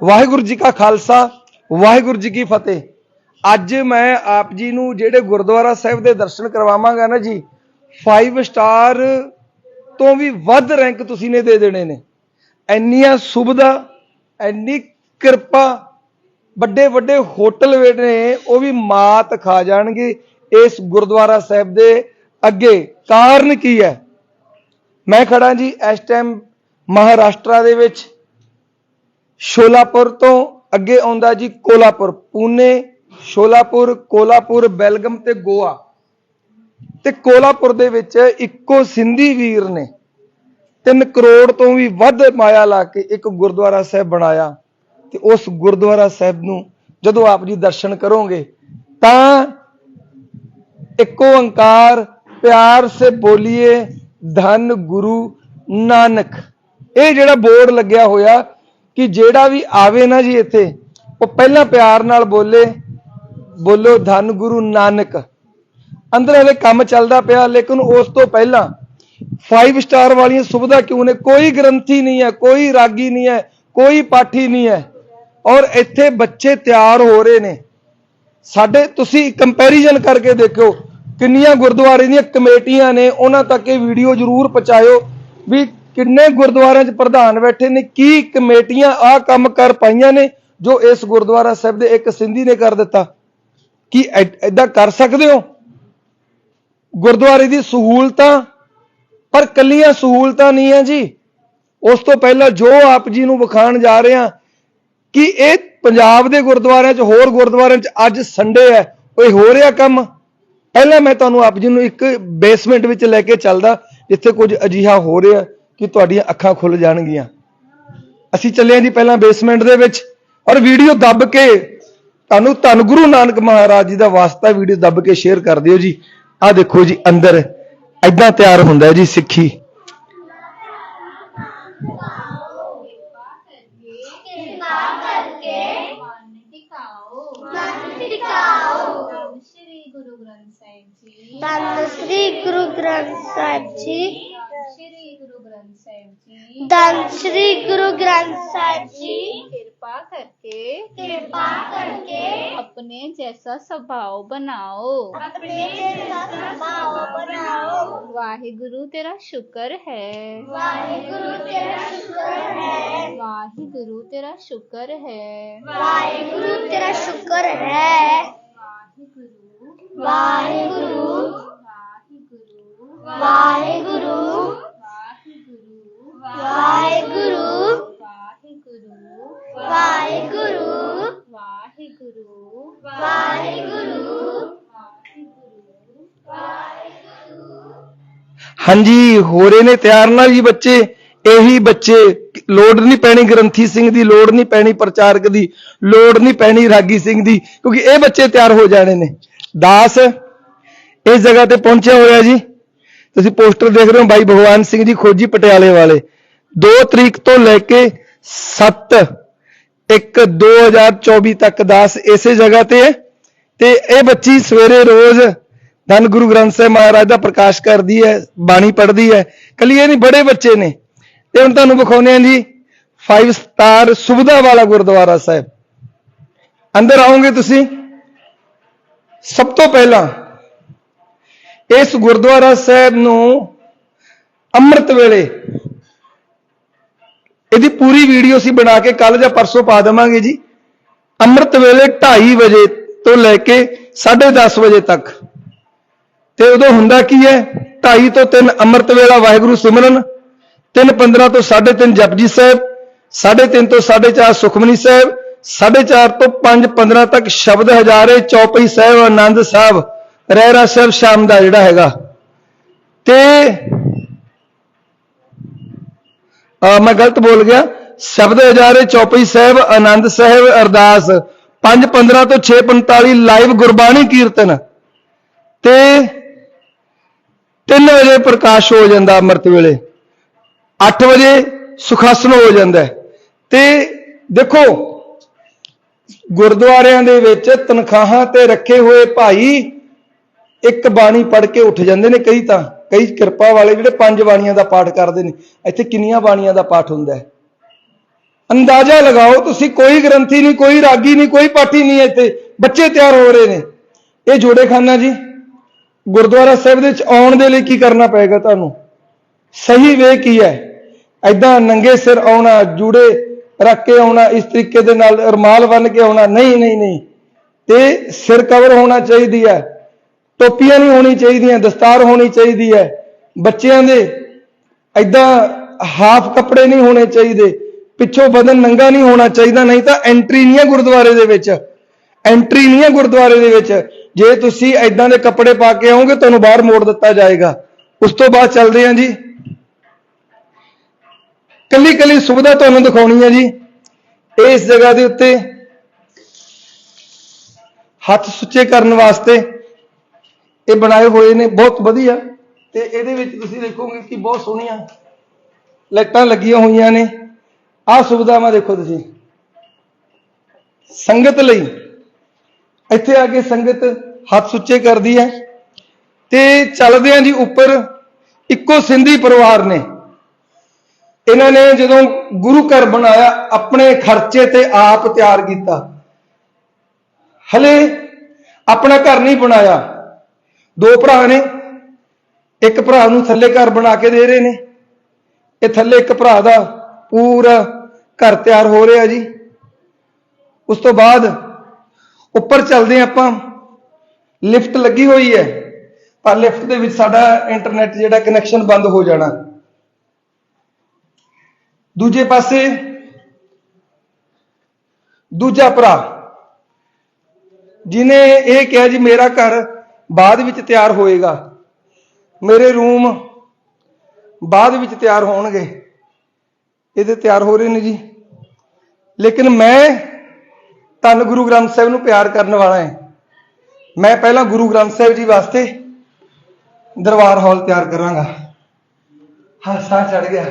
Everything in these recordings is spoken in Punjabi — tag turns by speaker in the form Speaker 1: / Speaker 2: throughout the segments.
Speaker 1: ਵਾਹਿਗੁਰੂ ਜੀ ਕਾ ਖਾਲਸਾ, ਵਾਹਿਗੁਰੂ ਜੀ ਕੀ ਫਤਿਹ। ਅੱਜ ਮੈਂ ਆਪ ਜੀ ਨੂੰ ਜਿਹੜੇ ਗੁਰਦੁਆਰਾ ਸਾਹਿਬ ਦੇ ਦਰਸ਼ਨ ਕਰਵਾਵਾਂਗਾ ਨਾ ਜੀ 5 ਸਟਾਰ ਤੋਂ ਵੀ ਵੱਧ ਰੈਂਕ ਤੁਸੀਂ ਨੇ ਦੇ ਦੇਣੇ ਨੇ। ਇੰਨੀਆਂ ਸੁਵਿਧਾ, ਇੰਨੀ ਕਿਰਪਾ ਵੱਡੇ ਵੱਡੇ ਹੋਟਲ ਵੇ ਨੇ, ਉਹ ਵੀ ਮਾਤ ਖਾ ਜਾਣਗੇ ਇਸ ਗੁਰਦੁਆਰਾ ਸਾਹਿਬ ਦੇ ਅੱਗੇ। ਕਾਰਨ ਕੀ ਹੈ? ਮੈਂ ਖੜਾ ਜੀ ਇਸ ਟਾਈਮ ਮਹਾਰਾਸ਼ਟਰ ਦੇ ਵਿੱਚ। ਸ਼ੋਲਾਪੁਰ ਤੋਂ ਅੱਗੇ ਆਉਂਦਾ ਜੀ ਕੋਲਾਪੁਰ, ਪੂਨੇ, ਸ਼ੋਲਾਪੁਰ, ਕੋਲਾਪੁਰ, ਬੈਲਗਮ ਤੇ ਗੋਆ। ਤੇ ਕੋਲਾਪੁਰ ਦੇ ਵਿੱਚ ਇੱਕੋ ਸਿੰਧੀ ਵੀਰ ਨੇ। 3 ਕਰੋੜ ਤੋਂ ਵੀ ਵੱਧ ਮਾਇਆ ਲਾ ਕੇ ਇੱਕ ਗੁਰਦੁਆਰਾ ਸਾਹਿਬ ਬਣਾਇਆ। ਤੇ ਉਸ ਗੁਰਦੁਆਰਾ ਸਾਹਿਬ ਨੂੰ ਜਦੋਂ ਆਪ ਜੀ ਦਰਸ਼ਨ ਕਰੋਗੇ, ਤਾਂ ਇੱਕੋ ਓੰਕਾਰ, ਪਿਆਰ ਸੇ ਬੋਲੀਏ ਧੰਨ ਗੁਰੂ ਨਾਨਕ। ਇਹ ਜਿਹੜਾ ਬੋਰਡ ਲੱਗਿਆ ਹੋਇਆ ਕਿ ਜਿਹੜਾ ਵੀ ਆਵੇ ਨਾ ਜੀ ਇੱਥੇ, ਉਹ ਪਹਿਲਾਂ ਪਿਆਰ ਨਾਲ ਬੋਲੇ, ਬੋਲੋ ਧੰਨ ਗੁਰੂ ਨਾਨਕ। ਅੰਦਰ ਹਲੇ ਕੰਮ ਚੱਲਦਾ ਪਿਆ, ਲੇਕਿਨ ਉਸ ਤੋਂ ਪਹਿਲਾਂ 5 ਸਟਾਰ ਵਾਲੀਆਂ ਸੁਵਿਧਾ ਕਿਉਂ ਨੇ? ਕੋਈ ਗ੍ਰੰਥੀ ਨਹੀਂ ਹੈ, ਕੋਈ ਰਾਗੀ ਨਹੀਂ ਹੈ, ਕੋਈ ਪਾਠੀ ਨਹੀਂ ਹੈ। ਔਰ ਇੱਥੇ ਬੱਚੇ ਤਿਆਰ ਹੋ ਰਹੇ ਨੇ। ਸਾਡੇ, ਤੁਸੀਂ ਕੰਪੈਰੀਜ਼ਨ ਕਰਕੇ ਦੇਖੋ ਕਿੰਨੀਆਂ ਗੁਰਦੁਆਰੇ ਦੀਆਂ ਕਮੇਟੀਆਂ ਨੇ, ਉਹਨਾਂ ਤੱਕ ਇਹ ਵੀਡੀਓ ਜ਼ਰੂਰ ਪਹੁੰਚਾਇਓ ਵੀ ਕਿੰਨੇ ਗੁਰਦੁਆਰਿਆਂ 'ਚ ਪ੍ਰਧਾਨ ਬੈਠੇ ਨੇ, ਕੀ ਕਮੇਟੀਆਂ ਆ ਕੰਮ ਕਰ ਪਾਈਆਂ ਨੇ ਜੋ ਇਸ ਗੁਰਦੁਆਰਾ ਸਾਹਿਬ ਦੇ ਇੱਕ ਸਿੰਧੀ ਨੇ ਕਰ ਦਿੱਤਾ? ਕੀ ਐਦਾਂ ਕਰ ਸਕਦੇ ਹੋ? ਗੁਰਦੁਆਰੇ ਦੀ ਸਹੂਲਤਾਂ, ਪਰ ਕੱਲੀਆਂ ਸਹੂਲਤਾਂ ਨਹੀਂ ਹੈ ਜੀ। ਉਸ ਤੋਂ ਪਹਿਲਾਂ ਜੋ ਆਪ ਜੀ ਨੂੰ ਵਿਖਾਣ ਜਾ ਰਹੇ ਹਾਂ, ਕਿ ਇਹ ਪੰਜਾਬ ਦੇ ਗੁਰਦੁਆਰਿਆਂ 'ਚ, ਹੋਰ ਗੁਰਦੁਆਰਿਆਂ 'ਚ ਅੱਜ ਸੰਡੇ ਹੈ? ਕੋਈ ਹੋ ਰਿਹਾ ਕੰਮ? ਪਹਿਲਾਂ ਮੈਂ ਤੁਹਾਨੂੰ ਆਪ ਜੀ ਨੂੰ ਇੱਕ ਬੇਸਮੈਂਟ ਵਿੱਚ ਲੈ ਕੇ ਚੱਲਦਾ, ਜਿੱਥੇ ਕੁਝ ਅਜੀਹਾ ਹੋ ਰਿਹਾ। ਕਿ ਤੁਹਾਡੀਆਂ ਅੱਖਾਂ ਖੁੱਲ ਜਾਣਗੀਆਂ। ਅਸੀਂ ਚੱਲੇ ਹਾਂ ਜੀ ਪਹਿਲਾਂ ਬੇਸਮੈਂਟ ਦੇ ਵਿੱਚ ਔਰ ਵੀਡੀਓ ਦੱਬ ਕੇ ਤੁਹਾਨੂੰ ਧੰਨ ਗੁਰੂ ਨਾਨਕ ਮਹਾਰਾਜ ਜੀ ਦਾ ਵਾਸਤਾ ਵੀਡੀਓ ਦੱਬ ਕੇ ਸ਼ੇਅਰ ਕਰ ਦਿਓ ਜੀ। ਆਹ ਦੇਖੋ ਜੀ ਅੰਦਰ ਐਦਾਂ ਤਿਆਰ ਹੁੰਦਾ ਜੀ ਸਿੱਖੀ।
Speaker 2: ਧੰਨ ਸ਼੍ਰੀ ਗੁਰੂ ਗ੍ਰੰਥ ਸਾਹਿਬ ਜੀ।
Speaker 3: ਸਾਹਿਬ ਜੀ ਧੰਨ ਸ੍ਰੀ ਗੁਰੂ ਗ੍ਰੰਥ ਸਾਹਿਬ ਜੀ
Speaker 2: ਕਿਰਪਾ ਕਰਕੇ
Speaker 3: ਕਿਰਪਾ ਕਰਕੇ
Speaker 2: अपने जैसा स्वभाव बनाओ
Speaker 3: ਆਪਣੇ ਜੈਸਾ ਸੁਭਾਅ ਬਣਾਓ
Speaker 2: वाहिगुरु तेरा शुक्र है
Speaker 3: ਵਾਹਿਗੁਰੂ ਤੇਰਾ ਸ਼ੁਕਰ ਹੈ
Speaker 2: वाहिगुरु तेरा शुक्र है
Speaker 3: ਵਾਹਿਗੁਰੂ ਤੇਰਾ ਸ਼ੁਕਰ ਹੈ
Speaker 2: वाहिगुरु
Speaker 3: ਵਾਹਿਗੁਰੂ
Speaker 2: वाहिगुरु
Speaker 3: ਵਾਹਿਗੁਰੂ
Speaker 2: वाहिगुरु
Speaker 3: ਵਾਹਿਗੁਰੂ। ਵਾਹਿਗੁਰੂ।
Speaker 1: ਹਾਂਜੀ ਹੋ ਰਹੇ ਨੇ ਤਿਆਰ ਨਾਲ ਜੀ ਬੱਚੇ। ਇਹੀ ਬੱਚੇ, ਲੋੜ ਨਹੀਂ ਪੈਣੀ ਗ੍ਰੰਥੀ ਸਿੰਘ ਦੀ, ਲੋੜ ਨਹੀਂ ਪੈਣੀ ਪ੍ਰਚਾਰਕ ਦੀ, ਲੋੜ ਨਹੀਂ ਪੈਣੀ ਰਾਗੀ ਸਿੰਘ ਦੀ, ਕਿਉਂਕਿ ਇਹ ਬੱਚੇ ਤਿਆਰ ਹੋ ਜਾਣੇ ਨੇ। ਦਾਸ, ਇਸ ਜਗ੍ਹਾ ਤੇ ਪਹੁੰਚਿਆ ਹੋਇਆ ਜੀ। ਤੁਸੀਂ ਪੋਸਟਰ ਦੇਖ ਰਹੇ ਹੋ ਬਾਈ ਭਗਵਾਨ ਸਿੰਘ ਜੀ ਖੋਜੀ ਪਟਿਆਲੇ ਵਾਲੇ। 2 ਤਰੀਕ ਤੋਂ ਲੈ ਕੇ 7 1 2024 ਤੱਕ ਦਾਸ ਇਸੇ ਜਗ੍ਹਾ ਤੇ ਹੈ। ਤੇ ਇਹ ਬੱਚੀ ਸਵੇਰੇ ਰੋਜ਼ ਧੰਨ ਗੁਰੂ ਗ੍ਰੰਥ ਸਾਹਿਬ ਮਹਾਰਾਜ ਦਾ ਪ੍ਰਕਾਸ਼ ਕਰਦੀ ਹੈ, ਬਾਣੀ ਪੜ੍ਹਦੀ ਹੈ। ਕੱਲੀ ਇਹ ਨਹੀਂ, ਬੜੇ ਬੱਚੇ ਨੇ। ਤੇ ਹੁਣ ਤੁਹਾਨੂੰ ਵਿਖਾਉਂਦੇ ਹਾਂ ਜੀ 5 ਸਟਾਰ ਸੁਵਿਧਾ ਵਾਲਾ ਗੁਰਦੁਆਰਾ ਸਾਹਿਬ। ਅੰਦਰ ਆਓਗੇ ਤੁਸੀਂ? ਸਭ ਤੋਂ ਪਹਿਲਾਂ ਇਸ ਗੁਰਦੁਆਰਾ ਸਾਹਿਬ ਨੂੰ ਅੰਮ੍ਰਿਤ ਵੇਲੇ ਇਹਦੀ ਪੂਰੀ ਵੀਡੀਓ ਅਸੀਂ ਬਣਾ ਕੇ ਕੱਲ ਜਾਂ ਪਰਸੋਂ ਪਾ ਦੇਵਾਂਗੇ ਜੀ। ਅੰਮ੍ਰਿਤ ਵੇਲੇ 2:30 ਵਜੇ ਤੋਂ ਲੈ ਕੇ 10:30 ਵਜੇ ਤੱਕ। ਤੇ ਉਦੋਂ ਹੁੰਦਾ ਕੀ ਹੈ? 2:30 ਤੋਂ 3 ਅੰਮ੍ਰਿਤ ਵੇਲਾ ਵਾਹਿਗੁਰੂ ਸਿਮਰਨ 3:15 ਤੋਂ 3:30 ਜਪਜੀ ਸਾਹਿਬ 3:30 ਤੋਂ 4:30 ਸੁਖਮਨੀ ਸਾਹਿਬ 4:30 ਤੋਂ 5:15 ਤੱਕ ਸ਼ਬਦ ਹਜ਼ਾਰੇ ਚੌਪਈ ਸਾਹਿਬ, ਆਨੰਦ ਸਾਹਿਬ, ਰਹਿਰਾ ਸਾਹਿਬ ਸ਼ਾਮ ਦਾ ਜਿਹੜਾ ਹੈਗਾ। ਤੇ ਮੈਂ ਗਲਤ ਬੋਲ ਗਿਆ। ਸ਼ਬਦ ਹਜ਼ਾਰੇ ਚੌਪਈ ਸਾਹਿਬ, ਆਨੰਦ ਸਾਹਿਬ, ਅਰਦਾਸ। 5:15 ਤੋਂ 6:45 ਲਾਈਵ ਗੁਰਬਾਣੀ ਕੀਰਤਨ। ਤੇ 3 ਵਜੇ ਪ੍ਰਕਾਸ਼ ਹੋ ਜਾਂਦਾ ਅੰਮ੍ਰਿਤ ਵੇਲੇ। 8 ਵਜੇ ਸੁਖਾਸਨ ਹੋ ਜਾਂਦਾ ਤੇ ਦੇਖੋ, ਗੁਰਦੁਆਰਿਆਂ ਦੇ ਵਿੱਚ ਤਨਖਾਹਾਂ ਤੇ ਰੱਖੇ ਹੋਏ ਭਾਈ ਇੱਕ ਬਾਣੀ ਪੜ੍ਹ ਕੇ ਉੱਠ ਜਾਂਦੇ ਨੇ ਕਈ ਤਾਂ। ਕਈ ਕਿਰਪਾ ਵਾਲੇ ਜਿਹੜੇ ਪੰਜ ਬਾਣੀਆਂ ਦਾ ਪਾਠ ਕਰਦੇ ਨੇ, ਇੱਥੇ ਕਿੰਨੀਆਂ ਬਾਣੀਆਂ ਦਾ ਪਾਠ ਹੁੰਦਾ ਹੈ? ਅੰਦਾਜ਼ਾ ਲਗਾਓ, ਤੁਸੀਂ ਕੋਈ ਗ੍ਰੰਥੀ ਨਹੀਂ, ਕੋਈ ਰਾਗੀ ਨਹੀਂ, ਕੋਈ ਪਾਠੀ ਨਹੀਂ ਇੱਥੇ। ਬੱਚੇ ਤਿਆਰ ਹੋ ਰਹੇ ਨੇ। ਇਹ ਜੋੜੇ ਖਾਨਾ ਜੀ, ਗੁਰਦੁਆਰਾ ਸਾਹਿਬ ਦੇ ਵਿੱਚ ਆਉਣ ਦੇ ਲਈ ਕੀ ਕਰਨਾ ਪਏਗਾ ਤੁਹਾਨੂੰ? ਸਹੀ ਵੇ ਕੀ ਹੈ? ਐਦਾਂ ਨੰਗੇ ਸਿਰ ਆਉਣਾ, ਜੂੜੇ ਰੱਖ ਕੇ ਆਉਣਾ, ਇਸ ਤਰੀਕੇ ਦੇ ਨਾਲ ਰਮਾਲ ਬੰਨ ਕੇ ਆਉਣਾ। ਨਹੀਂ ਨਹੀਂ ਨਹੀਂ। ਤੇ ਸਿਰ ਕਵਰ ਹੋਣਾ ਚਾਹੀਦੀ ਹੈ। ਟੋਪੀਆਂ ਨਹੀਂ ਹੋਣੀ ਚਾਹੀਦੀਆਂ, ਦਸਤਾਰ ਹੋਣੀ ਚਾਹੀਦੀ ਹੈ। ਬੱਚਿਆਂ ਦੇ ਐਦਾਂ ਹਾਫ ਕੱਪੜੇ ਨਹੀਂ ਹੋਣੇ ਚਾਹੀਦੇ, ਪਿੱਛੋਂ ਬਦਨ ਨੰਗਾ ਨਹੀਂ ਹੋਣਾ ਚਾਹੀਦਾ, ਨਹੀਂ ਤਾਂ ਐਂਟਰੀ ਨਹੀਂ ਹੈ ਗੁਰਦੁਆਰੇ ਦੇ ਵਿੱਚ। ਐਂਟਰੀ ਨਹੀਂ ਹੈ ਗੁਰਦੁਆਰੇ ਦੇ ਵਿੱਚ। ਜੇ ਤੁਸੀਂ ਐਦਾਂ ਦੇ ਕੱਪੜੇ ਪਾ ਕੇ ਆਓਗੇ, ਤੁਹਾਨੂੰ ਬਾਹਰ ਮੋੜ ਦਿੱਤਾ ਜਾਏਗਾ। ਉਸ ਤੋਂ ਬਾਅਦ ਚੱਲਦੇ ਹਾਂ ਜੀ। ਕੱਲੀ ਕੱਲੀ ਸੁਵਿਧਾ ਤੁਹਾਨੂੰ ਦਿਖਾਉਣੀ ਹੈ ਜੀ। ਇਸ ਜਗ੍ਹਾ ਦੇ ਉੱਤੇ ਹੱਥ ਸੁੱਚੇ ਕਰਨ ਵਾਸਤੇ ਇਹ ਬਣਾਏ ਹੋਏ ਨੇ, ਬਹੁਤ ਵਧੀਆ। ਤੇ ਇਹਦੇ ਵਿੱਚ ਤੁਸੀਂ ਦੇਖੋਗੇ ਕਿ ਬਹੁਤ ਸੋਹਣੀਆਂ ਲਾਈਟਾਂ ਲੱਗੀਆਂ ਹੋਈਆਂ ਨੇ। ਆਹ ਸੁਵਿਧਾਵਾਂ ਦੇਖੋ ਤੁਸੀਂ। ਸੰਗਤ ਲਈ। ਇੱਥੇ ਆ ਕੇ ਸੰਗਤ ਹੱਥ ਸੁੱਚੇ ਕਰਦੀ ਹੈ। ਤੇ ਚੱਲਦਿਆਂ ਜੀ ਉੱਪਰ ਇੱਕੋ ਸਿੰਧੀ ਪਰਿਵਾਰ ਨੇ। ਇਹਨਾਂ ਨੇ ਜਦੋਂ ਗੁਰੂ ਘਰ ਬਣਾਇਆ, ਆਪਣੇ ਖਰਚੇ ਤੇ ਆਪ ਤਿਆਰ ਕੀਤਾ। ਹਲੇ ਆਪਣਾ ਘਰ ਨਹੀਂ ਬਣਾਇਆ। ਦੋ ਭਰਾ ਨੇ। ਇੱਕ ਭਰਾ ਨੂੰ ਥੱਲੇ ਘਰ ਬਣਾ ਕੇ ਦੇ ਰਹੇ ਨੇ। ਇਹ ਥੱਲੇ ਇੱਕ ਭਰਾ ਦਾ ਪੂਰਾ ਘਰ ਤਿਆਰ ਹੋ ਰਿਹਾ ਜੀ। ਉਸ ਤੋਂ ਬਾਅਦ ਉੱਪਰ ਚੱਲਦੇ ਹਾਂ ਆਪਾਂ। ਲਿਫਟ ਲੱਗੀ ਹੋਈ ਹੈ। ਪਰ ਲਿਫਟ ਦੇ ਵਿੱਚ ਸਾਡਾ ਇੰਟਰਨੈਟ ਜਿਹੜਾ ਕਨੈਕਸ਼ਨ ਬੰਦ ਹੋ ਜਾਣਾ। ਦੂਜੇ ਪਾਸੇ ਦੂਜਾ ਭਰਾ ਜਿਨੇ ਇਹ ਕਿਹਾ ਜੀ, ਮੇਰਾ ਘਰ ਬਾਅਦ ਵਿੱਚ ਤਿਆਰ ਹੋਏਗਾ। ਮੇਰੇ ਰੂਮ ਬਾਅਦ ਵਿੱਚ ਤਿਆਰ ਹੋਣਗੇ। ਇਹਦੇ ਤਿਆਰ ਹੋ ਰਹੇ ਨੇ ਜੀ। ਲੇਕਿਨ ਮੈਂ ਧੰਨ ਗੁਰੂ ਗ੍ਰੰਥ ਸਾਹਿਬ ਨੂੰ ਪਿਆਰ ਕਰਨ ਵਾਲਾ ਹਾਂ। ਮੈਂ ਪਹਿਲਾਂ ਗੁਰੂ ਗ੍ਰੰਥ ਸਾਹਿਬ ਜੀ ਵਾਸਤੇ ਦਰਬਾਰ ਹਾਲ ਤਿਆਰ ਕਰਾਂਗਾ। ਹਾਸਾ ਸਾਹ ਚੜ ਗਿਆ।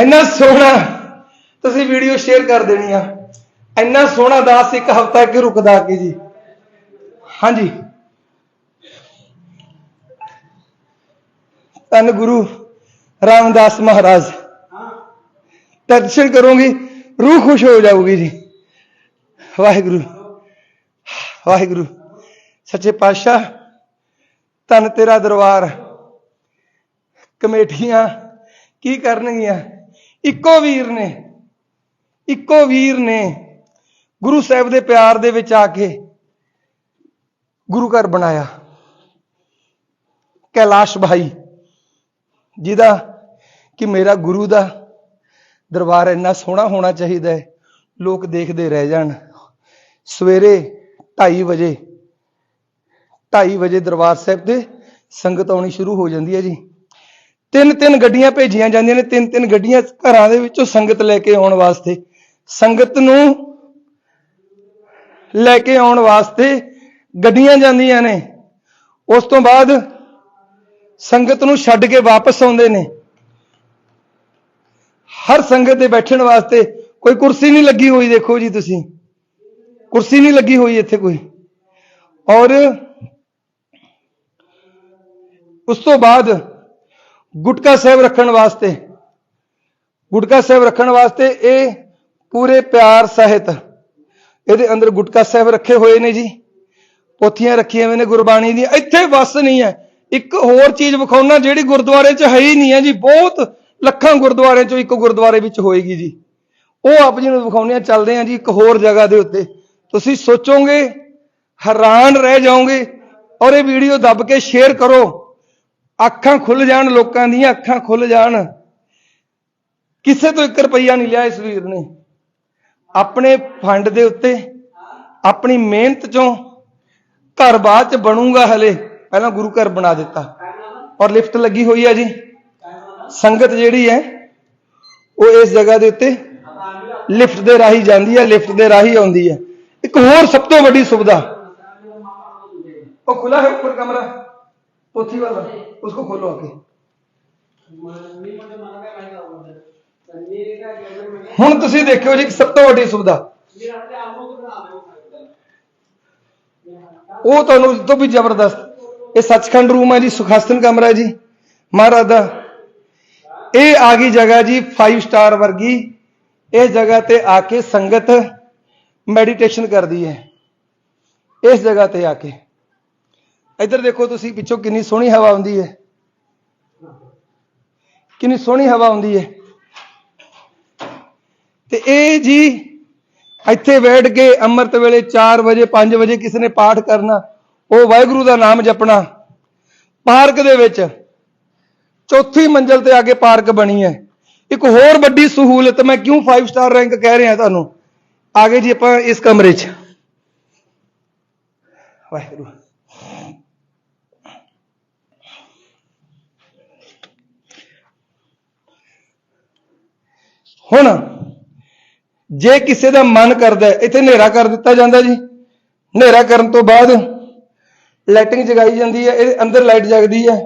Speaker 1: ਇੰਨਾ ਸੋਹਣਾ ਤੁਸੀਂ ਵੀਡੀਓ ਸ਼ੇਅਰ ਕਰ ਦੇਣੀ ਆ। ਇੰਨਾ ਸੋਹਣਾ ਦਾਸ ਇੱਕ ਹਫਤਾ ਕਿ ਰੁਕਦਾ ਕੇ ਜੀ। ਹਾਂਜੀ। ਧੰਨ ਗੁਰੂ ਰਾਮਦਾਸ ਮਹਾਰਾਜ। ਦਰਸ਼ਨ ਕਰੋਗੇ, ਰੂਹ ਖੁਸ਼ ਹੋ ਜਾਊਗੀ ਜੀ। ਵਾਹਿਗੁਰੂ ਵਾਹਿਗੁਰੂ। ਸੱਚੇ ਪਾਤਸ਼ਾਹ, ਧੰਨ ਤੇਰਾ ਦਰਬਾਰ। ਕਮੇਟੀਆਂ ਕੀ ਕਰਨਗੀਆਂ? ਇੱਕੋ ਵੀਰ ਨੇ, ਇੱਕੋ ਵੀਰ ਨੇ ਗੁਰੂ ਸਾਹਿਬ ਦੇ ਪਿਆਰ ਦੇ ਵਿੱਚ ਆ ਕੇ ਗੁਰੂ ਘਰ ਬਣਾਇਆ। ਕੈਲਾਸ਼ ਭਾਈ ਜਿਹਦਾ ਕਿ ਮੇਰਾ ਗੁਰੂ ਦਾ ਦਰਬਾਰ ਇੰਨਾ ਸੋਹਣਾ ਹੋਣਾ ਚਾਹੀਦਾ ਹੈ, ਲੋਕ ਦੇਖਦੇ ਰਹਿ ਜਾਣ। ਸਵੇਰੇ 2:30 ਵਜੇ 2:30 ਵਜੇ ਦਰਬਾਰ ਸਾਹਿਬ ਤੇ ਸੰਗਤ ਆਉਣੀ ਸ਼ੁਰੂ ਹੋ ਜਾਂਦੀ ਹੈ ਜੀ। ਤਿੰਨ ਤਿੰਨ ਗੱਡੀਆਂ ਭੇਜੀਆਂ ਜਾਂਦੀਆਂ ਨੇ ਤਿੰਨ ਤਿੰਨ ਗੱਡੀਆਂ ਘਰਾਂ ਦੇ ਵਿੱਚੋਂ ਸੰਗਤ ਲੈ ਕੇ ਆਉਣ ਵਾਸਤੇ। ਸੰਗਤ ਨੂੰ ਲੈ ਕੇ ਆਉਣ ਵਾਸਤੇ ਗੱਡੀਆਂ ਜਾਂਦੀਆਂ ਨੇ। ਉਸ ਤੋਂ ਬਾਅਦ ਸੰਗਤ ਨੂੰ ਛੱਡ ਕੇ ਵਾਪਸ ਆਉਂਦੇ ਨੇ। ਹਰ ਸੰਗਤ ਦੇ ਬੈਠਣ ਵਾਸਤੇ ਕੋਈ ਕੁਰਸੀ ਨਹੀਂ ਲੱਗੀ ਹੋਈ, ਦੇਖੋ ਜੀ ਤੁਸੀਂ। ਕੁਰਸੀ ਨਹੀਂ ਲੱਗੀ ਹੋਈ ਇੱਥੇ ਕੋਈ। ਔਰ ਉਸ ਤੋਂ ਬਾਅਦ ਗੁਟਕਾ ਸਾਹਿਬ ਰੱਖਣ ਵਾਸਤੇ, ਗੁਟਕਾ ਸਾਹਿਬ ਰੱਖਣ ਵਾਸਤੇ ਇਹ ਪੂਰੇ ਪਿਆਰ ਸਹਿਤ ਇਹਦੇ ਅੰਦਰ ਗੁਟਕਾ ਸਾਹਿਬ ਰੱਖੇ ਹੋਏ ਨੇ ਜੀ। ਪੋਥੀਆਂ ਰੱਖੀਆਂ ਹੋਈਆਂ ਨੇ ਗੁਰਬਾਣੀ ਦੀਆਂ। ਇੱਥੇ ਵਸ ਨਹੀਂ ਹੈ। ਇੱਕ ਹੋਰ ਚੀਜ਼ ਵਿਖਾਉਣਾ ਜਿਹੜੀ ਗੁਰਦੁਆਰੇ 'ਚ ਹੈ ਹੀ ਨਹੀਂ ਹੈ ਜੀ, ਬਹੁਤ ਲੱਖਾਂ ਗੁਰਦੁਆਰੇ 'ਚੋਂ ਇੱਕ ਗੁਰਦੁਆਰੇ ਵਿੱਚ ਹੋਏਗੀ ਜੀ। ਉਹ ਆਪ ਜੀ ਨੂੰ ਵਿਖਾਉਂਦੇ ਆ ਚੱਲਦੇ ਆ ਜੀ ਇੱਕ ਹੋਰ ਜਗ੍ਹਾ ਦੇ ਉੱਤੇ। ਤੁਸੀਂ ਸੋਚੋਗੇ, ਹੈਰਾਨ ਰਹਿ ਜਾਓਗੇ ਔਰ ਇਹ ਵੀਡੀਓ ਦੱਬ ਕੇ ਸ਼ੇਅਰ ਕਰੋ। ਅੱਖਾਂ ਖੁੱਲ ਜਾਣ, ਲੋਕਾਂ ਦੀਆਂ ਅੱਖਾਂ ਖੁੱਲ ਜਾਣ। ਕਿਸੇ ਤੋਂ 1 ਰੁਪਈਆ ਨਹੀਂ ਲਿਆ ਇਸ ਵੀਰ ਨੇ। ਆਪਣੇ ਫੰਡ ਦੇ ਉੱਤੇ, ਆਪਣੀ ਮਿਹਨਤ ਚੋਂ ਘਰ ਬਾਅਦ ਚ ਬਣੂਗਾ ਹਲੇ। ਪਹਿਲਾਂ ਗੁਰੂ ਘਰ ਬਣਾ ਦਿੱਤਾ। ਔਰ ਲਿਫਟ ਲੱਗੀ ਹੋਈ ਹੈ ਜੀ। ਸੰਗਤ ਜਿਹੜੀ ਹੈ, ਉਹ ਇਸ ਜਗ੍ਹਾ ਦੇ ਉੱਤੇ ਲਿਫਟ ਦੇ ਰਾਹੀਂ ਜਾਂਦੀ ਹੈ ਲਿਫਟ ਦੇ ਰਾਹੀਂ ਆਉਂਦੀ ਹੈ ਇੱਕ ਹੋਰ ਸਭ ਤੋਂ ਵੱਡੀ ਸੁਵਿਧਾ। ਉਹ ਖੁੱਲਾ ਹੈ ਉੱਪਰ ਕਮਰਾ? ਪੋਥੀ ਵਾਲਾ। ਉਸਕੋ ਖੋਲੋ ਕੇ। ਹੁਣ ਤੁਸੀਂ ਦੇਖਿਓ ਜੀ ਸਭ ਤੋਂ ਵੱਡੀ ਸੁਵਿਧਾ। ਉਹ ਤੁਹਾਨੂੰ ਤੋਂ ਵੀ ਜ਼ਬਰਦਸਤ ਇਹ ਸੱਚਖੰਡ ਰੂਮ ਹੈ ਜੀ, ਸੁਖਾਸਨ ਕਮਰਾ ਜੀ। ਮਹਾਰਾਜ ਦਾ ਇਹ ਆ ਗਈ ਜਗ੍ਹਾ ਜੀ 5 ਸਟਾਰ ਵਰਗੀ। ਇਸ ਜਗ੍ਹਾ ਤੇ ਆ ਕੇ ਸੰਗਤ ਮੈਡੀਟੇਸ਼ਨ ਕਰਦੀ ਹੈ। ਇਸ ਜਗ੍ਹਾ ਤੇ ਆ ਕੇ। ਇੱਧਰ ਦੇਖੋ ਤੁਸੀਂ, ਪਿੱਛੋਂ ਕਿੰਨੀ ਸੋਹਣੀ ਹਵਾ ਆਉਂਦੀ ਹੈ। ਕਿੰਨੀ ਸੋਹਣੀ ਹਵਾ ਆਉਂਦੀ ਹੈ। ਤੇ ਇਹ ਜੀ, ਇੱਥੇ ਬੈਠ ਕੇ ਅੰਮ੍ਰਿਤ ਵੇਲੇ 4 ਵਜੇ 5 ਵਜੇ ਕਿਸੇ ਨੇ ਪਾਠ ਕਰਨਾ। ਉਹ ਵਾਹਿਗੁਰੂ ਦਾ ਨਾਮ ਜਪਣਾ। ਪਾਰਕ ਦੇ ਵਿੱਚ ਚੌਥੀ ਮੰਜ਼ਲ ਤੇ ਆ ਕੇ ਪਾਰਕ ਬਣੀ ਹੈ। ਇੱਕ ਹੋਰ ਵੱਡੀ ਸਹੂਲਤ ਮੈਂ ਕਿਉਂ 5 ਸਟਾਰ ਰੈਂਕ ਕਹਿ ਰਿਹਾ ਤੁਹਾਨੂੰ? ਆਗੇ ਜੀ ਆਪਾਂ ਇਸ ਕਮਰੇ 'ਚ। ਵਾਹਿਗੁਰੂ। ਹੁਣ ਜੇ ਕਿਸੇ ਦਾ ਮਨ ਕਰਦਾ, ਇੱਥੇ ਹਨੇਰਾ ਕਰ ਦਿੱਤਾ ਜਾਂਦਾ ਜੀ। ਹਨੇਰਾ ਕਰਨ ਤੋਂ ਬਾਅਦ ਲਾਈਟਿੰਗ ਜਗਾਈ ਜਾਂਦੀ ਹੈ ਇਹਦੇ ਅੰਦਰ ਲਾਈਟ ਜਗਦੀ ਹੈ।